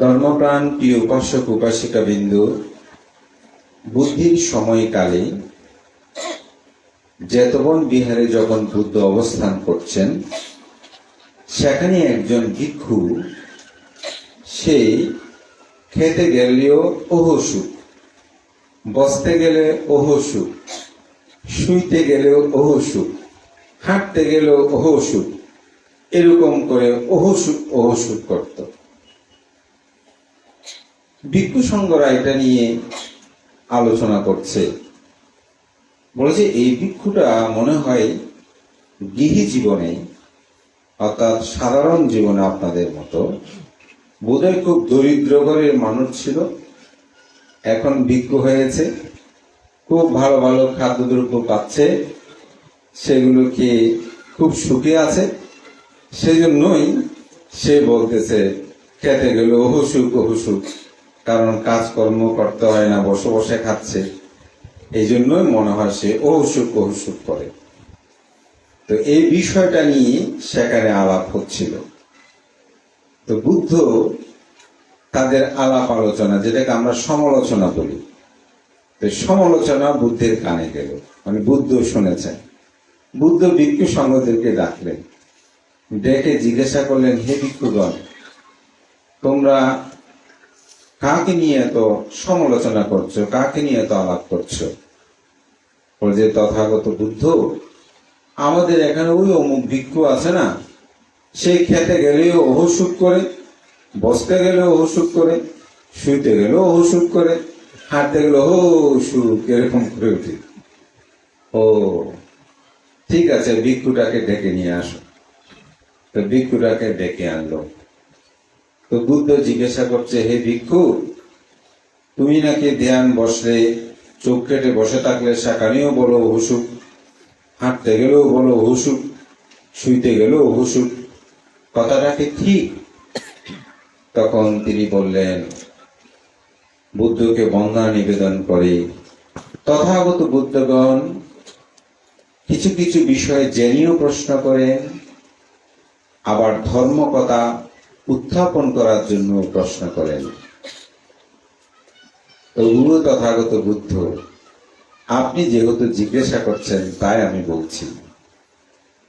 ধর্মপ্রাণ প্রিয় উপাসক উপাসিকা বিন্দু বুদ্ধির সময়কালে জেতবন বিহারে যখন বুদ্ধ অবস্থান করছেন, সেখানে একজন ভিক্ষু, সে খেতে গেলেও ওহসুখ বসতে গেলে ওহসুখ শুইতে গেলেও ওহসুখ হাঁটতে গেলেও ওহসুখ এরকম করে ওহসুখ ওহসুখ করত। ভিক্ষু সংঘরা এটা নিয়ে আলোচনা করছে। বলেছে এই ভিক্ষুটা মনে হয় গৃহী জীবনে, অর্থাৎ সাধারণ জীবনে আপনাদের মতো, বোধহয় খুব দরিদ্র ঘরের মানুষ ছিল, এখন ভিক্ষু হয়েছে, খুব ভালো ভালো খাদ্যদ্রব্য পাচ্ছে, সেগুলোকে খুব সুখে আছে, সেজন্যই সে বলতেছে, খেতে গেলে অহুসুখ অহুসুখ কারণ কাজকর্ম করতে হয় না, বসে বসে খাচ্ছে। এই জন্যই মনে হয় সে অহুসুখ অহুসুখ করে। তো এই বিষয়টা নিয়ে সেখানে আলাপ হচ্ছিল। তো বুদ্ধ তাদের আলাপ আলোচনা, যেটাকে আমরা সমালোচনা বলি, তো সমালোচনা বুদ্ধের কানে গেল। মানে বুদ্ধ শুনেছেন। বুদ্ধ ভিক্ষু সংঘদেরকে ডাকলেন। ডেকে জিজ্ঞাসা করলেন, হে ভিক্ষুগণ তোমরা কাকে নিয়ে এত সমালোচনা করছ? কাকে নিয়ে এত আলাপ করছ? যে তথাগত বুদ্ধ, আমাদের এখানে ওই অমুক ভিক্ষু আছে না সেই খেতে গেলেও অহসুখ করে, বসতে গেলেও অহসুখ করে, শুইতে গেলেও অহসুখ করে, হাঁটতে গেলে হো সুখ এরকম করে উঠি। ও, ঠিক আছে, ভিক্ষুটাকে ডেকে নিয়ে আসো। তো ভিক্ষুটাকে ডেকে আনলো। তো বুদ্ধ জিজ্ঞাসা করছে, হে ভিক্ষু, তুমি নাকি ধ্যান বসলে, চোখ কেটে বসে থাকলে সেখানেও বলো হুসুক, হাঁটতে গেলেও বলো হুসুক, শুইতে গেলেও হুসুক, কথাটা কি ঠিক? তখন তিনি বললেন, বুদ্ধকে বন্দনা নিবেদন করে। তথাগত বুদ্ধগণ কিছু কিছু বিষয়ে জেনেও প্রশ্ন করেন, আবার ধর্ম কথা উত্থাপন করার জন্য প্রশ্ন করেন। গুরু তথাগত বুদ্ধ, আপনি যেহেতু জিজ্ঞাসা করছেন, তাই আমি বলছি।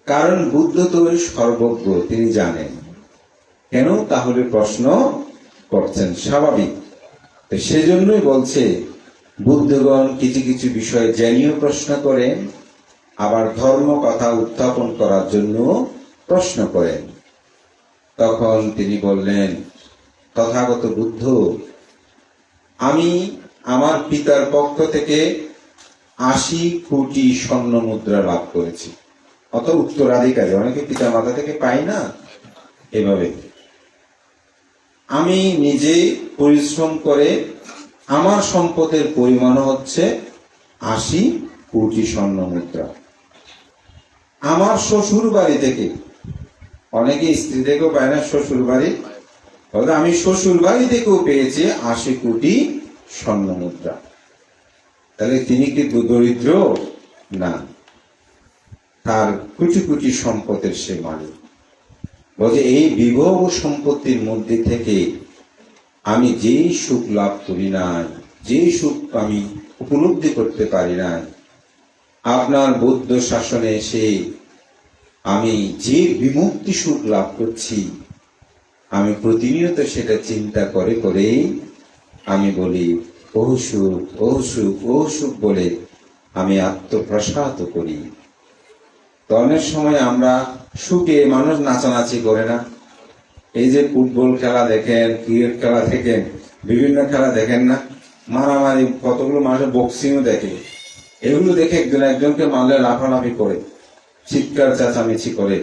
কারণ বুদ্ধ তো সর্বজ্ঞ, তিনি জানেন। কেন? তাহলে প্রশ্ন করছেন স্বাভাবিক। সেজন্যই বলছে, বুদ্ধগণ কিছু কিছু বিষয়ে জানিয়েও প্রশ্ন করেন, আবার ধর্ম কথা উত্থাপন করার জন্য প্রশ্ন করেন। তখন তিনি বললেন, তথাগত বুদ্ধ, আমি আমার পিতার পক্ষ থেকে আশি কোটি স্বর্ণ মুদ্রা লাভ করেছি। অত উত্তরাধিকারী, অনেকে পিতা মাতা থেকে পাই না এভাবে। আমি নিজে পরিশ্রম করে আমার সম্পদের পরিমাণ হচ্ছে আশি কোটি স্বর্ণ মুদ্রা। আমার শ্বশুর বাড়ি থেকে অনেকে স্ত্রী থেকেও পায় না শ্বশুর বাড়ি আমি শ্বশুর বাড়ি থেকেও পেয়েছি আশি কোটি স্বর্ণ মুদ্রা তাহলে তিনি কি দরিদ্র না। তার কোটি কোটি সম্পদের সে মালিক। বলছে, এই বিভব সম্পত্তির মধ্যে থেকে আমি যেই সুখ লাভ করি নাই, যেই সুখ আমি উপলব্ধি করতে পারি নাই, আপনার বৌদ্ধ শাসনে এসে আমি যে বিমুক্তি সুখ লাভ করছি, আমি প্রতিনিয়ত সেটা চিন্তা করে করে আমি বলি বহু সুখ বহু সুখ বহু সুখ বলে আমি আত্মপ্রসাদ করি। তো অনেক সময় আমরা সুখে মানুষ নাচানাচি করে না। এই যে ফুটবল খেলা দেখেন, ক্রিকেট খেলা দেখেন, বিভিন্ন খেলা দেখেন না, মারামারি কতগুলো মানুষের বক্সিংও দেখে। এগুলো দেখে একজন একজনকে মারলে লাফালাফি করে। চিৎকার, চেঁচামেচি করে।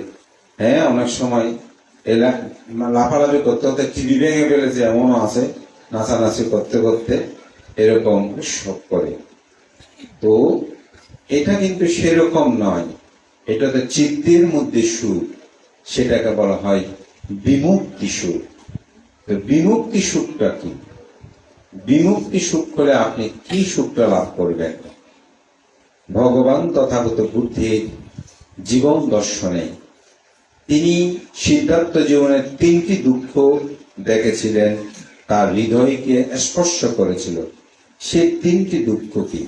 হ্যাঁ অনেক সময় এলা, লাফালাফি করতে করতে চিবি ভেঙে ফেলেছে, এমনও আছে, নাচানাচি করতে করতে এরকম সব করে। তো এটা কিন্তু সেরকম নয়। এটা তো চিত্তের মধ্যে সুখ সেটাকে বলা হয় বিমুক্তি সুখ তো বিমুক্তি সুখটা কি? বিমুক্তি সুখ করে আপনি কি সুখটা লাভ করবেন? ভগবান তথাগত বুদ্ধির জীবন দর্শনে। তিনি সিদ্ধার্থ জীবনের তিনটি দুঃখ দেখেছিলেন, তার হৃদয়কে স্পর্শ করেছিল। সে তিনটি দুঃখ কি?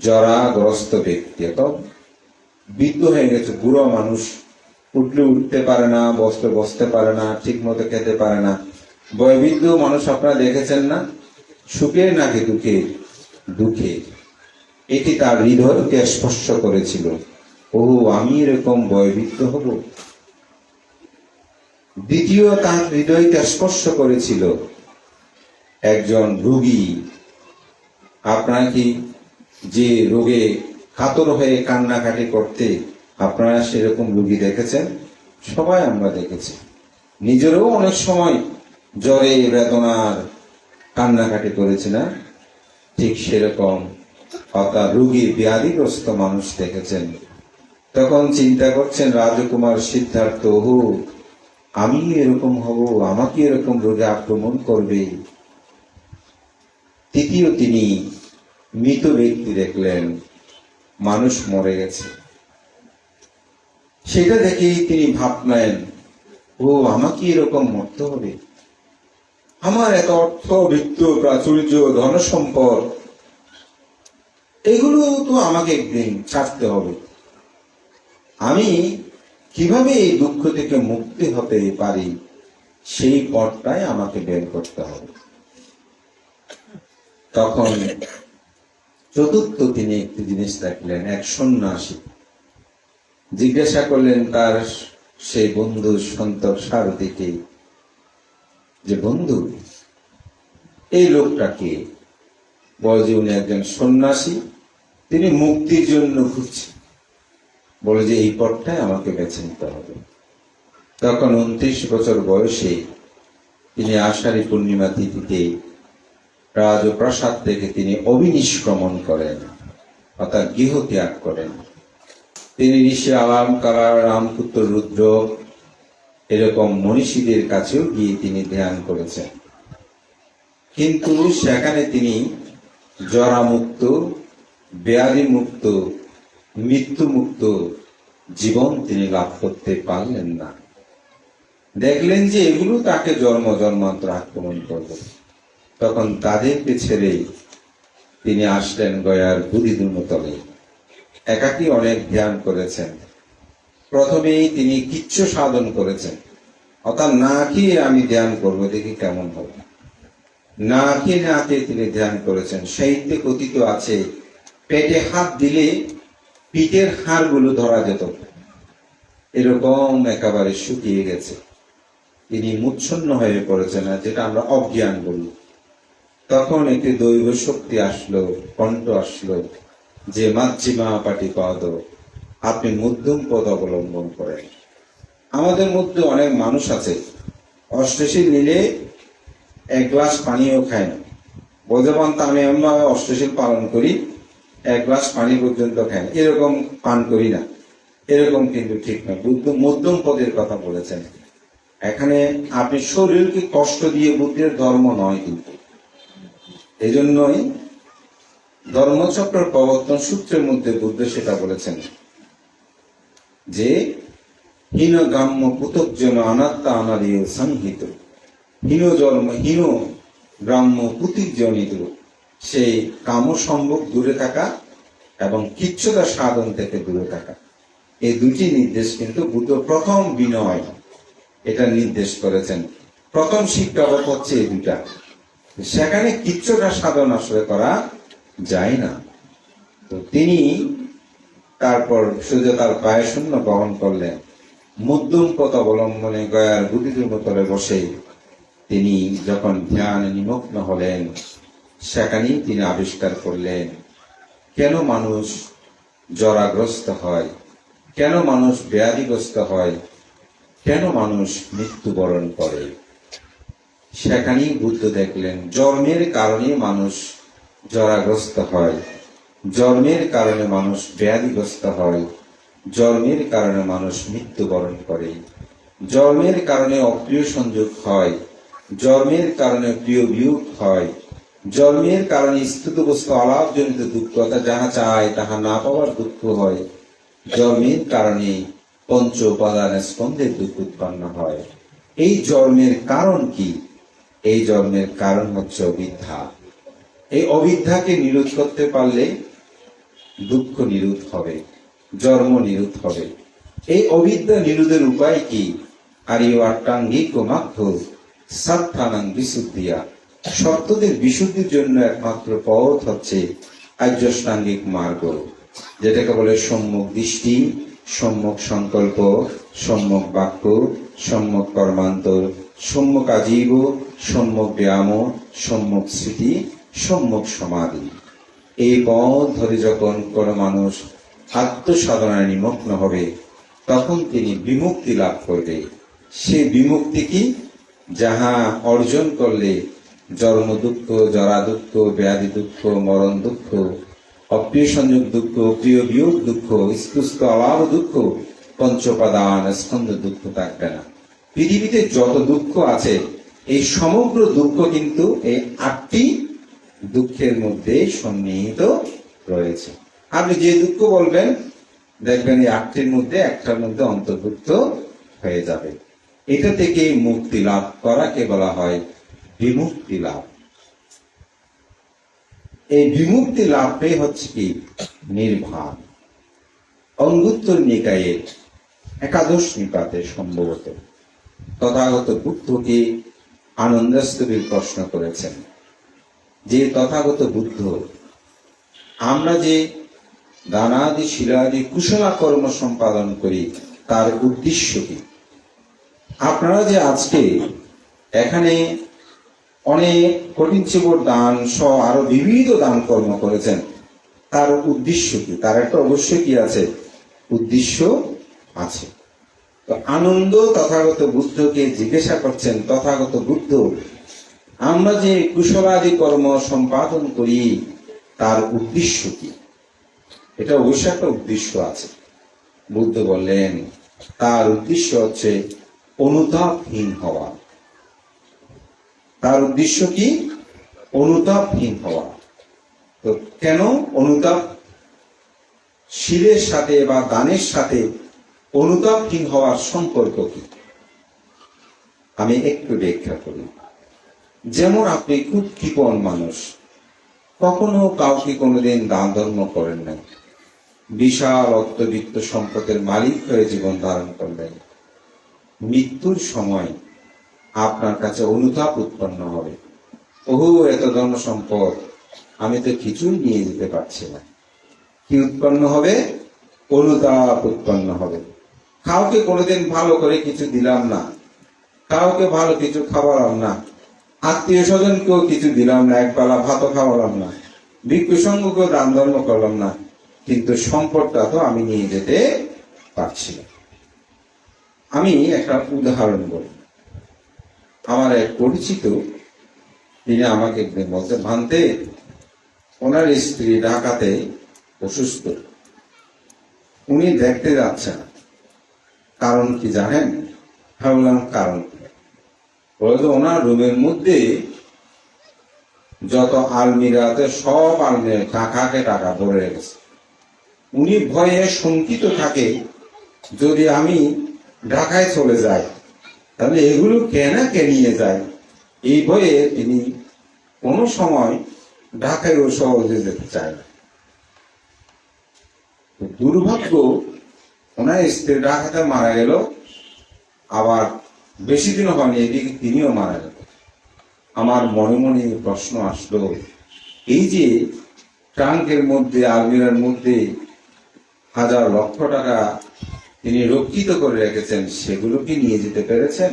জরাগ্রস্ত ব্যক্তি অত বৃদ্ধ হয়ে গেছে, বুড়ো মানুষ। উঠলে উঠতে পারে না, বসতে বসতে পারে না ঠিক মতো খেতে পারে না। বয়বৃদ্ধ মানুষ আপনারা দেখেছেন না? সুখের নাকি দুঃখে দুঃখে এটি তার হৃদয়কে স্পর্শ করেছিল। ও আমি এরকম বয়বৃদ্ধ হব? দ্বিতীয় তার হৃদয়কে স্পর্শ করেছিল একজন রোগী। আপনারা কি যে রোগে কাতর হয়ে কান্নাকাটি করতে আপনারা সেরকম রুগী দেখেছেন? সবাই আমরা দেখেছি। নিজেরও অনেক সময় জ্বরে, বেদনার কান্নাকাটি করেছি না? ঠিক সেরকম অর্থাৎ রোগী ব্যাধিগ্রস্ত মানুষ দেখেছেন। তখন চিন্তা করছেন, রাজকুমার সিদ্ধার্থ হু আমি এরকম হব, আমাকে এরকম রোগে আক্রমণ করবে? তৃতীয় তিনি মৃত ব্যক্তি দেখলেন, মানুষ মরে গেছে। সেটা দেখেই তিনি ভাবলেন, ও, আমাকে এরকম মরতে হবে? আমার এত অর্থ, বৃত্ত, প্রাচুর্য ধন সম্পদ এগুলো তো আমাকে ছাড়তে হবে। আমি কীভাবে এই দুঃখ থেকে মুক্তি হতে পারি, সেই পথটাই আমাকে বের করতে হবে। তখন চতুর্থ তিনি একটি জিনিস দেখলেন, এক সন্ন্যাসী। জিজ্ঞাসা করলেন তার সেই বন্ধু সন্তর সারথীকে যে বন্ধু, এই লোকটাকে যে উনি একজন সন্ন্যাসী। তিনি মুক্তির জন্য ঘুরছেন বলে যে এই পথটাই আমাকে বেছে নিতে হবে। তখন উনত্রিশ বছর বয়সে তিনি আষাঢ়ী পূর্ণিমা তিথিতে রাজপ্রাসাদ থেকে তিনি অবিনিষ্ক্রমণ করেন, অর্থাৎ গৃহ ত্যাগ করেন। তিনি ঋষি আলাম কালা রামপুত্র রুদ্র, এরকম মনীষীদের কাছেও গিয়ে তিনি ধ্যান করেছেন। কিন্তু সেখানে তিনি জরামুক্ত ব্যাধি মুক্ত, মৃত্যু মুক্ত জীবন তিনি লাভ করতে পারলেন না। দেখলেন যে এগুলো তাকে জন্ম, জন্মান্তর আক্রমণ করবে। তখন তাদেরকে ছেড়ে তিনি আসলেন গয়ার বুড়িদুনতলে একাকি অনেক ধ্যান করেছেন। প্রথমেই তিনি কিচ্ছু সাধন করেছেন। অর্থাৎ না খেয়ে আমি ধ্যান করব, দেখি কেমন হবে। না খেয়ে না খেয়ে তিনি ধ্যান করেছেন। সাহিত্যে কথিত আছে পেটে হাত দিলে পিঠের হাড়গুলো ধরা যেত। এরকম একেবারে শুকিয়ে গেছে। তিনি মুচ্ছন্ন হয়ে পড়েছেন যেটা আমরা অজ্ঞান বলি। তখন একটি দৈব শক্তি আসলো, কণ্ঠ আসলো যে, মাতৃমা পাটি পদ আপনি মধ্যম পদ অবলম্বন করেন। আমাদের মধ্যে অনেক মানুষ আছে অষ্টশীল নিলে এক গ্লাস পানিও খায় না। বোঝাবান তা আমি আমরা অষ্টশীল পালন করি এক গ্লাস পানি পর্যন্ত না এরকম পান করি না। এরকম কিন্তু ঠিক না বুদ্ধ মধ্যম পদের কথা বলেছেন। এখানে আপনি শরীরকে কষ্ট দিয়ে বুদ্ধের ধর্ম নয় কিন্তু। এজন্যই ধর্মচক্র প্রবর্তন সূত্রের মধ্যে বুদ্ধ সেটা বলেছেন যে হীন গ্রাম্য পুতকজন অনাত্মা অনাদীয় সংহিত। হীন জন্ম হীন গ্রাম্য পুতিক জনিত সেই কাম সম্ভব দূরে থাকা এবং কিচ্ছুতা সাধন থেকে দূরে থাকা। এই দুটি নির্দেশ কিন্তু বুদ্ধ প্রথম বিনয়। এটা নির্দেশ করেছেন। প্রথম শিক্ষা হচ্ছে এই দুটা সেখানে কিচ্ছুটা সাধন আসলে করা যায় না। তো তিনি তারপর শুধু তার পায়ে শূন্য গ্রহণ করলেন। মধ্যম পথ অবলম্বনে গয়ার বুদ্ধিদুর্গ তলে বসে তিনি যখন ধ্যান নিমগ্ন হলেন সেখানেই তিনি আবিষ্কার করলেন। কেন মানুষ জরাগ্রস্ত হয়? কেন মানুষ ব্যাধিগ্রস্ত হয়? কেন মানুষ মৃত্যুবরণ করে? সেখানেই বুদ্ধ দেখলেন, জন্মের কারণে মানুষ জরাগ্রস্ত হয়। জন্মের কারণে মানুষ ব্যাধিগ্রস্ত হয়। জন্মের কারণে মানুষ মৃত্যুবরণ করে। জন্মের কারণে অপ্রিয় সংযোগ হয়। জন্মের কারণে প্রিয় বিয়োগ হয়। জন্মের কারণে স্থিত বস্তু অলাভজনিত দুঃখ অর্থাৎ যাহা চায়, তাহা না পাওয়ার দুঃখ হয়। জন্মের কারণে পঞ্চ উপাদানের স্কন্ধের দুঃখ উৎপন্ন হয়। এই জন্মের কারণ কি? এই জন্মের কারণ হচ্ছে অবিদ্যা। এই অবিদ্যাকে নিরোধ করতে পারলে দুঃখ নিরোধ হবে, জন্ম নিরোধ হবে। এই অবিদ্যা নিরোধের উপায় কি? আর ইউ আটাঙ্গিক মাত্র সাত্থানাং বিশুদ্ধিয়া। সত্যদের বিশুদ্ধির জন্য একমাত্র পথ হচ্ছে আর্যষ্টাঙ্গিক মার্গ, যেটাকে বলে সম্মুখ দৃষ্টি সম্মুখ সংকল্প সম্মুখ বাক্য সম্মুখ কর্মান্তর সম্মুখ আজীব সম্মুখ ব্যায়াম সম্মুখ স্মৃতি সম্মুখ সমাধি। এই পথ ধরে যখন কোন মানুষ আত্মসাধনায় নিমগ্ন হবে, তখন তিনি বিমুক্তি লাভ করবে। সে বিমুক্তি কি? যাহা অর্জন করলে জন্ম দুঃখ জরা দুঃখ ব্যাধি দুঃখ মরণ দুঃখ অপ্রিয় সংযোগ দুঃখ প্রিয় বিয়োগ দুঃখ স্পুষ্ট অভাব দুঃখ, পঞ্চপাদান স্কন্ধ দুঃখ থাকবে না। পৃথিবীতে যত দুঃখ আছে, এই সমগ্র দুঃখ কিন্তু এই আটটি দুঃখের মধ্যে সন্নিহিত রয়েছে। আপনি যে দুঃখ বলবেন, দেখবেন এই আটটির মধ্যে একটার মধ্যে অন্তর্ভুক্ত হয়ে যাবে। এটা থেকে মুক্তি লাভ করাকে বলা হয় বিমুক্তি লাভ। এই বিমুক্তি লাভটাই হচ্ছে কি? নির্ভান অঙ্গুত্তর নিকায়ের একাদশ নিপাতে সম্ভবত। তথাগত বুদ্ধকে আনন্দস্তবীর প্রশ্ন করেছেন, যে তথাগত বুদ্ধ, আমরা যে দানাদি, শিলাদি কুশলা কর্ম সম্পাদন করি, তার উদ্দেশ্য কি? আপনারা যে আজকে এখানে অনেক কঠিন চিবর দান সহ আরও বিবিধ দান কর্ম করেছেন। তার উদ্দেশ্য কি? তার একটা অবশ্যই কি আছে? উদ্দেশ্য আছে। তো আনন্দ তথাগত বুদ্ধকে জিজ্ঞাসা করছেন, তথাগত বুদ্ধ, আমরা যে কুশলাদি কর্ম সম্পাদন করি, তার উদ্দেশ্য কি? এটা অবশ্যই একটা উদ্দেশ্য আছে। বুদ্ধ বললেন, তার উদ্দেশ্য হচ্ছে অনুতাপহীন হওয়া। তার উদ্দেশ্য কি? অনুতাপহীন হওয়া। তো কেন অনুতাপ? শিলের সাথে বা দানের সাথে অনুতাপহীন হওয়ার সম্পর্ক কি? আমি একটু ব্যাখ্যা করি। যেমন আপনি খুব কৃপণ মানুষ, কখনো কাউকে কোনোদিন দান ধর্ম করেন নাই। বিশাল অর্থবিত্ত সম্পদের মালিক হয়ে জীবন ধারণ করলেন। মৃত্যুর সময় আপনার কাছে অনুতাপ উৎপন্ন হবে। ওহু, এত ধন সম্পদ। আমি তো কিছুই নিয়ে যেতে পারছি না। কি উৎপন্ন হবে? অনুতাপ উৎপন্ন হবে। কাউকে কোনোদিন ভালো করে কিছু দিলাম না। কাউকে ভালো কিছু খাওয়ালাম না। আত্মীয় স্বজনকেও কিছু দিলাম না। একবেলা ভাতও খাওয়ালাম না। ভিক্ষু সঙ্গকেও দান ধর্ম করলাম না। কিন্তু সম্পদটা তো আমি নিয়ে যেতে পারছি না। আমি একটা উদাহরণ বলি। আমার এক পরিচিত, তিনি আমাকে বলতে, ভানতে, ওনার স্ত্রী ঢাকাতে অসুস্থ। উনি দেখতে যাচ্ছেন কারণ কি জানেন? ভাবলাম কারণ? বলতো ওনার রুমের মধ্যে যত আলমিরাতে সব আলমিরা টাকাকে টাকা ভরে রেখেছে। উনি ভয়ে শঙ্কিত থাকে, যদি আমি ঢাকায় চলে যাই তাহলে এগুলো কেনা কে নিয়ে যায়? এই ভয়ে তিনি কোনো সময় ঢাকায় ও সহজে যেতে চায় না। দুর্ভাগ্য, ওনার স্ত্রী ঢাকাতে মারা গেল, আবার বেশি দিন হয়নি, এদিকে তিনিও মারা গেল। আমার মনে মনে প্রশ্ন আসলো, এই যে ট্রাঙ্কের মধ্যে, আলমিরার মধ্যে হাজার লক্ষ টাকা তিনি রক্ষিত করে রেখেছেন সেগুলো কি নিয়ে যেতে পেরেছেন।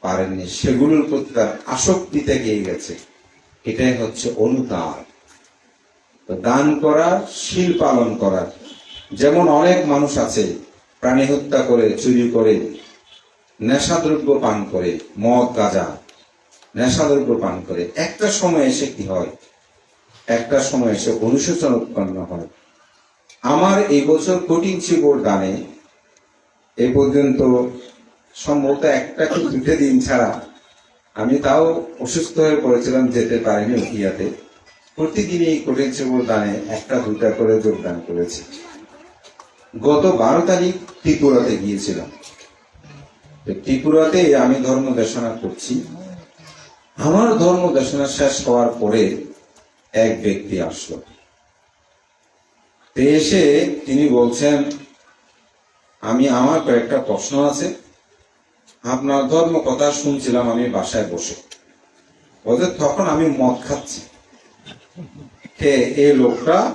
পারেননি, সেগুলোর প্রতি তার আসক্তি থেকে গেছে। এটাই হচ্ছে তো দান করা, শিল পালন করা। যেমন অনেক মানুষ আছে, প্রাণী হত্যা করে, চুরি করে, নেশাদ্রব্য পান করে, মদ, গাঁজা, নেশাদ্রব্য পান করে। একটা সময় এসে কি হয়? একটা সময় এসে অনুশোচন উৎপন্ন হয়। আমার এই বছর কঠিন শিবর দানে, এ পর্যন্ত সম্ভবত একটা কি দুটো দিন ছাড়া আমি তাও অসুস্থ হয়ে পড়েছিলাম, যেতে পারিনি উঠিয়াতে। প্রতিদিন এই কঠিন শিবর দানে একটা, দুটা করে যোগদান করেছি। গত বারো তারিখ ত্রিপুরাতে গিয়েছিলাম। ত্রিপুরাতে আমি ধর্ম দেশনা করছি। আমার ধর্ম দেশনা শেষ হওয়ার পরে এক ব্যক্তি আসলো। এসে তিনি বলছেন, আমি আমার কয়েকটা প্রশ্ন আছে। আপনার ধর্ম কথা শুনছিলাম আমি বাসায় বসে। ওদের তখন আমি মদ খাচ্ছি। এই লোকটা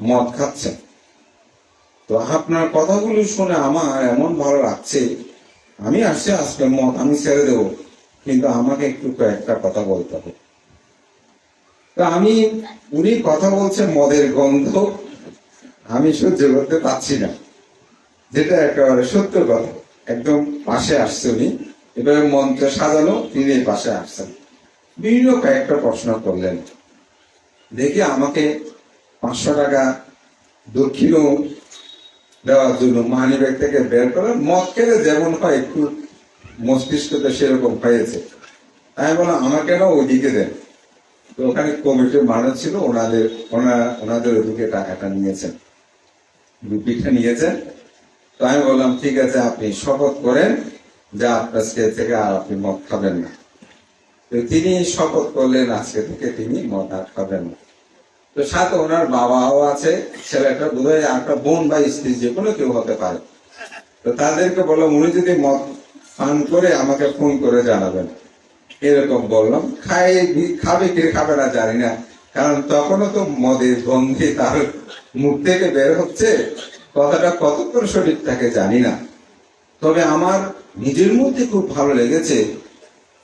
মদ খাচ্ছে। তো আপনার কথাগুলো শুনে আমার এমন ভালো লাগছে। আমি আসছি, আজকে মদ আমি ছেড়ে দেবো। কিন্তু আমাকে একটু কয়েকটা কথা বলতে হবে। তা আমি, উনি কথা বলছে মদের গন্ধ। আমি সহ্য করতে পারছি না। যেটা একেবারে সত্য কথা। একদম পাশে আসছে উনি। এভাবে মঞ্চ সাজানো তিনি পাশে আসছেন। বিভিন্ন কয়েকটা প্রশ্ন করলেন। দেখি আমাকে পাঁচশো টাকা দক্ষিণ দেওয়ার জন্য মানি ব্যাগ থেকে বের করে মদ খেলে যেমন হয় একটু মস্তিষ্কতে সেরকম হয়েছে। আমি আমাকে না ওইদিকে দেন? তো ওখানে কমিটির মানুষ ছিল, ওনাদের, ওনারা, ওনাদের ওদিকে টাকাটা নিয়েছেন। রুপিটা নিয়েছেন। তো আমি বললাম, ঠিক আছে, আপনি শপথ করেন। যে আপনার থেকে আর আপনি মদ খাবেন না। তো তিনি শপথ করলেন, আজকে থেকে তিনি মদ আর খাবেন না। তো সাথে ওনার বাবাও আছে, ছেলেটা বোধহয় একটা বোন বা স্ত্রী, যে কোনো কেউ হতে পারে। তো তাদেরকে বললাম, উনি যদি মদ পান করে আমাকে ফোন করে জানাবেন। এরকম বললাম। খাই খাবে কি খাবে না জানি না। কারণ তখনও তো মদের গন্ধে তার মুখ থেকে বের হচ্ছে। কথাটা কতক্ষণ সঠিক থাকে জানি না। তবে আমার নিজের মধ্যে খুব ভালো লেগেছে।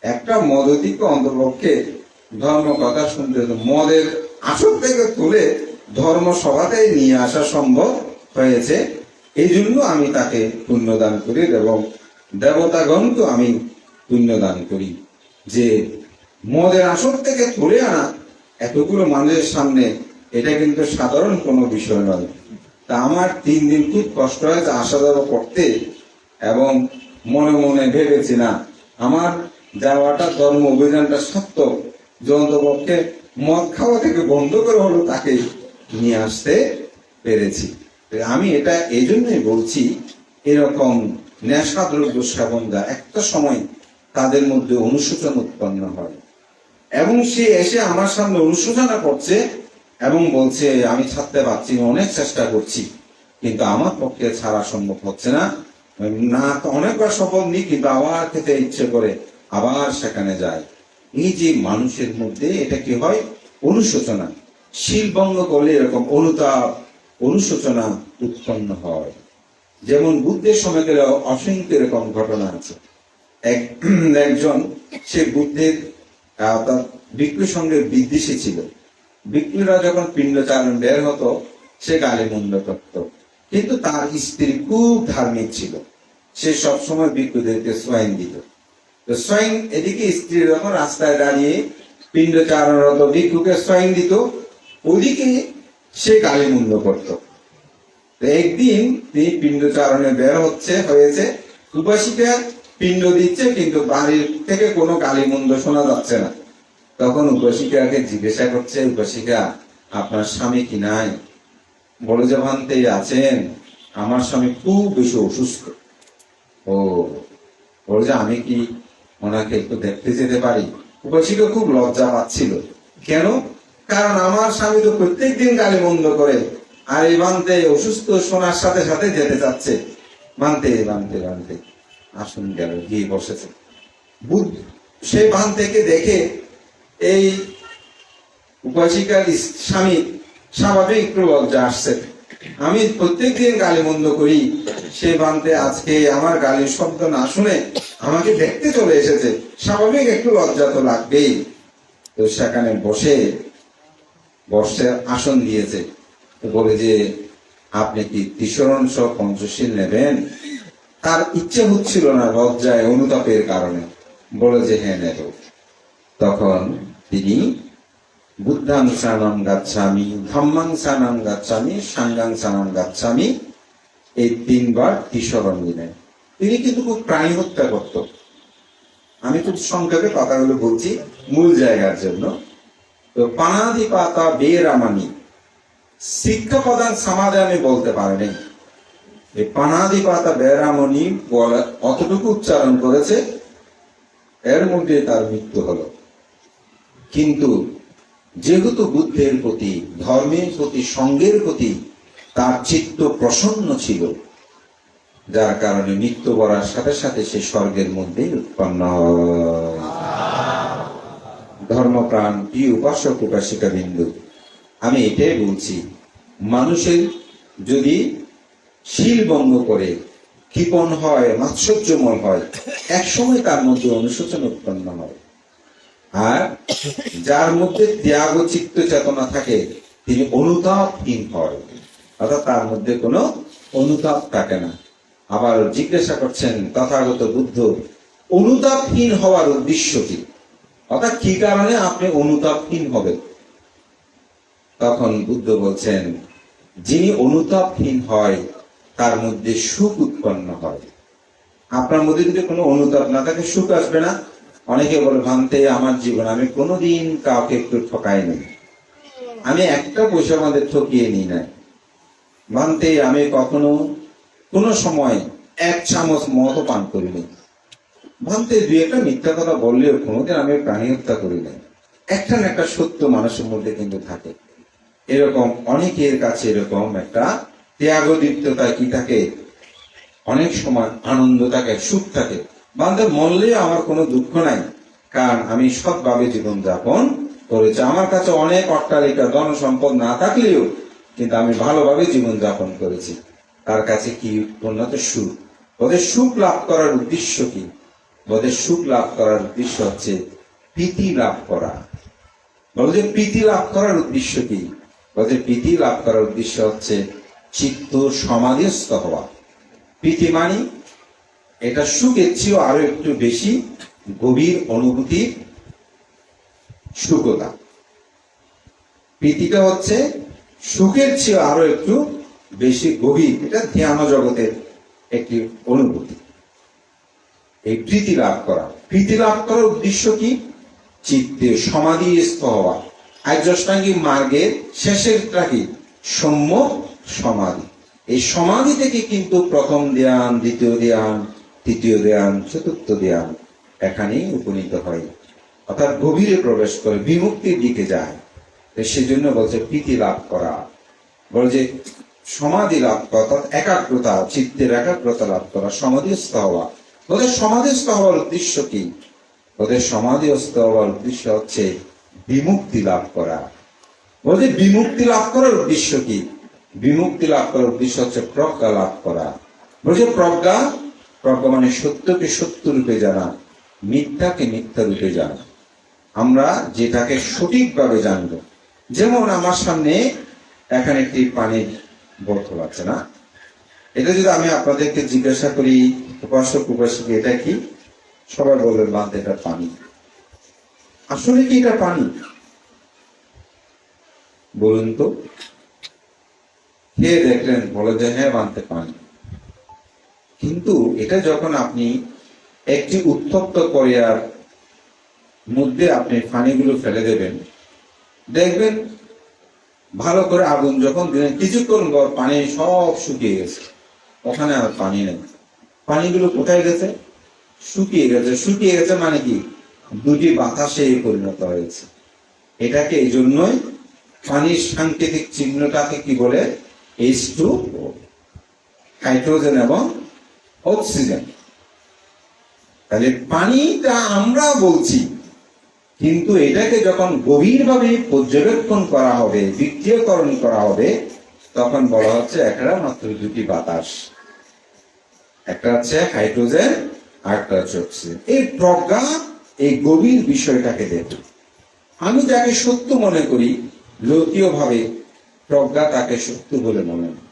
একটা মদতিকে অন্তর্পক্ষে ধর্ম কথা শুনতে মদের আসল থেকে তুলে ধর্ম সভাতেই নিয়ে আসা সম্ভব হয়েছে। এই জন্য আমি তাকে পুণ্যদান করি এবং দেবতাগণকে আমি পুণ্যদান করি যে মদের আসর থেকে তুলে আনা এতগুলো মানুষের সামনে এটা কিন্তু সাধারণ কোনো বিষয় নয়। তা আমার তিন দিন খুব কষ্ট হয়েছে আসা যাওয়া করতে এবং মনে মনে ভেবেছি না, আমার যাওয়াটা ধর্ম অভিযানটা সত্য। যে অন্তপক্ষে মদ খাওয়া থেকে বন্ধ করে হলো তাকে নিয়ে আসতে পেরেছি। আমি এটা এই জন্যই বলছি, এরকম নেশা দ্রব্য সেবনরা একটা সময় তাদের মধ্যে অনুশোচন উৎপন্ন হয়। এবং সে এসে আমার সামনে অনুশোচনা করছে এবং বলছে, আমি ছাড়তে পারছি অনেক চেষ্টা করছি, কিন্তু আমার পক্ষে ছাড়া সম্ভব হচ্ছে না। না অনেকবার শপথ নিই, কিন্তু আবার খেতে ইচ্ছে করে আবার সেখানে যায়। এই যে মানুষের মধ্যে এটা কি হয়? অনুশোচনা। শিলভঙ্গ করলে এরকম অনুতাপ, অনুশোচনা উৎপন্ন হয়। যেমন বুদ্ধের সময় গেলে অসংখ্য এরকম ঘটনা আছে। এক, একজন, সে বুদ্ধের তার ভিক্ষুর সঙ্গে বিদ্বেষী ছিল। ভিক্ষুরা যখন পিণ্ডচারণ বের হতো, সে গালে মন্দ করত কিন্তু তার স্ত্রী খুব ধার্মিক ছিল। সে সবসময় ভিক্ষুদেরকে সোয়াইন দিত। তো সোয়াইন এদিকে স্ত্রী যখন রাস্তায় দাঁড়িয়ে পিণ্ডচারণরত ভিক্ষুকে সোয়াইন দিত, ওদিকে সে গালি মন্দ করতো। একদিন তিনি পিণ্ডচারণে বের হচ্ছে, হয়েছে উপাসিকা পিণ্ড দিচ্ছে, কিন্তু বাড়ির থেকে কোনো গালিমন্দ শোনা যাচ্ছে না। তখন উপাসিকাকে জিজ্ঞাসা করছে, উপাসিকা, আপনার স্বামী কি নাই? বলে যে ভান্তে আছেন। আমার স্বামী খুব বেশি অসুস্থ। ও, বলে যে আমি কি ওনাকে একটু দেখতে যেতে পারি? উপাসিকা খুব লজ্জা পাচ্ছিল। কেন? কারণ আমার স্বামী তো প্রত্যেক দিন গালি বন্ধ করে, আর এই বানতে অসুস্থ শোনার সাথে সাথে যেতে চাচ্ছে। বানতে বানতে বানতে আসুন গেল, গিয়ে বসেছে। বুধ সেই বান থেকে দেখে এই উপাসিকার স্বামী স্বাভাবিক একটু লজ্জা আসছে। আমি প্রত্যেকদিন গালি বন্ধ করি। সে বানতে আজকে আমার গালির শব্দ না শুনে আমাকে দেখতে চলে এসেছে। স্বাভাবিক একটু লজ্জা তো লাগবেই। তো সেখানে বসে বসে আসন দিয়েছে। বলে যে, আপনি কি তিসরণ সহ পঞ্চশীল নেবেন? তার ইচ্ছে হচ্ছিল না লজ্জায় অনুতাপের কারণে। বলে যে হ্যাঁ নেব। তখন তিনি, বুদ্ধাং সানাম গাচ্ছামি, ধম্মাং সানাম গাচ্ছামি, সাঙ্গাং সানাম গাচ্ছামি, এই তিনবার তিসরণ দিলেন। তিনি কিন্তু খুব প্রাণী হত্যা করত। আমি খুব সংক্ষেপে কথাগুলো বলছি মূল জায়গার জন্য। তো পানাদি পাতা বেরামানি শিক্ষা প্রদান আমি বলতে পারিনি। এই পানাদি পাতা বেড়ামণি বলা অতটুকু উচ্চারণ করেছে, এর মধ্যে তার মৃত্যু হল। কিন্তু যেহেতু বুদ্ধের প্রতি, ধর্মের প্রতি, সঙ্গের প্রতি তার চিত্ত প্রসন্ন ছিল, যার কারণে মৃত্যু বলার সাথে সাথে সে স্বর্গের মধ্যেই উৎপন্ন ধর্মপ্রাণ কি উপাসক উপাসিকা বিন্দু, আমি এটাই বলছি, মানুষের যদি শিল ভঙ্গ করে কৃপণ হয়, মাৎসর্যময় হয়, একসময় তার মধ্যে অনুশোচন উৎপন্ন হয়। আর যার মধ্যে ত্যাগ চিত্ত চেতনা থাকে, তিনি অনুতাপহীন হয় অর্থাৎ তার মধ্যে কোনো অনুতাপ থাকে না। আবার জিজ্ঞাসা করছেন, তথাগত বুদ্ধ, অনুতাপহীন হওয়ার উদ্দেশ্য কি? অর্থাৎ কি কারণে আপনি অনুতাপহীন হবেন? তখন বুদ্ধ বলছেন, যিনি অনুতাপহীন হয় তার মধ্যে সুখ উৎপন্ন হয়। আপনার মধ্যে যদি কোনো অনুতাপ না থাকে, সুখ আসবে না। অনেকে বলে ভাঙতে আমার জীবন, আমি কোনোদিন কাউকে একটু ঠকাই নি আমি একটা পয়সা আমাদের ঠকিয়ে নিই নাই। ভাঙতে আমি কখনো কোনো সময় এক চামচ মতো পান করিনি। ভাঙতে দুই একটা মিথ্যা কথা বললেও কোনোদিন আমি প্রাণী হত্যা করি নাই। একটা না একটা সত্য মানুষের মধ্যে কিন্তু থাকে। এরকম, অনেকের কাছে এরকম একটা ত্যাগদীপ্ততা কি থাকে? অনেক সময় আনন্দ থাকে, সুখ থাকে। বান্ধে মরলে আমার কোনো দুঃখ নাই। কারণ আমি সৎভাবে জীবন যাপন করেছি। আমার কাছে অনেক অট্টালিকা ধন সম্পদ না থাকলেও কিন্তু আমি ভালোভাবে জীবন যাপন করেছি। তার কাছে কি হচ্ছে সুখ। ওদের সুখ লাভ করার উদ্দেশ্য কি? ওদের সুখ লাভ করার উদ্দেশ্য হচ্ছে প্রীতি লাভ করা। বলছে প্রীতি লাভ করার উদ্দেশ্য কি? বলছে প্রীতি লাভ করার উদ্দেশ্য হচ্ছে চিত্ত সমাধিস্থ হওয়া। প্রীতি মানি, এটা সুখের চেয়েও আরও একটু বেশি গভীর অনুভূতি সুখতা প্রীতিটা হচ্ছে সুখের চেয়ে আরও একটু বেশি গভীর, এটা ধ্যান জগতের একটি অনুভূতি। এই প্রীতি লাভ করা। প্রীতি লাভ করার উদ্দেশ্য কি? চিত্তে সমাধিস্থ হওয়া। আর্যষ্টাঙ্গিক মার্গের শেষেরটা কি? সৌম্য সমাধি। এই সমাধি থেকে কিন্তু প্রথম ধ্যান, দ্বিতীয় ধ্যান, তৃতীয় ধ্যান, চতুর্থ ধ্যান এখানেই উপনীত হয়। অর্থাৎ গভীরে প্রবেশ করে, বিমুক্তির দিকে যায়। সেজন্য বলছে প্রীতি লাভ করা। বলছে সমাধি লাভ করা, অর্থাৎ একাগ্রতা, চিত্তের একাগ্রতা লাভ করা, সমাধিস্থ হওয়া। ওদের সমাধিস্থ হওয়ার উদ্দেশ্য কি? ওদের সমাধিস্থ হওয়ার উদ্দেশ্য হচ্ছে বিমুক্তি লাভ করা। বলছে বিমুক্তি লাভ করার উদ্দেশ্য কি? বিমুক্তি লাভ করার উদ্দেশ্য হচ্ছে প্রজ্ঞা লাভ করা। বলছে প্রজ্ঞা প্রজ্ঞা মানে সত্যকে সত্য রূপে জানা, মিথ্যাকে মিথ্যা রূপে জানা। আমরা যেটাকে সঠিকভাবে জানব। যেমন আমার সামনে এখানে একটি পানির বোতল আছে না? এটা যদি আমি আপনাদেরকে জিজ্ঞাসা করি, উপাসক উপাসক, এটা কি? সবাই বলবেন, বাদ এটা পানি। আসলে কি এটা পানি? বলুন তো। খেয়ে দেখলেন, বলে যে হ্যাঁ বানতে পানি কিন্তু এটা যখন আপনি একটি উত্তপ্ত করিয়ার মধ্যে আপনি পানিগুলো ফেলে দেবেন, দেখবেন ভালো করে আগুন যখন দিলেন, কিছুক্ষণ পর পানি সব শুকিয়ে গেছে। ওখানে আর পানি নেই। পানিগুলো কোথায় গেছে? শুকিয়ে গেছে। শুকিয়ে গেছে মানে কি? দুটি বাতাসে পরিণত হয়েছে। এটাকে এই জন্যই পানির সাংকেতিক চিহ্নটাকে কি বলে? এইচ টু হাইড্রোজেন এবং অক্সিজেন তাহলে পানিটা আমরা বলছি, কিন্তু এটাকে যখন গভীরভাবে পর্যবেক্ষণ করা হবে, বিক্রিয়করণ করা হবে, তখন বলা হচ্ছে একটা মাত্র দুটি বাতাস। একটা হচ্ছে হাইড্রোজেন আর একটা হচ্ছে অক্সিজেন এই প্রজ্ঞা এই গভীর বিষয়টাকে দেখুন। আমি যাকে সত্য মনে করি লোকীয় ভাবে প্রজ্ঞা তাকে সত্য বলে মনে হয়।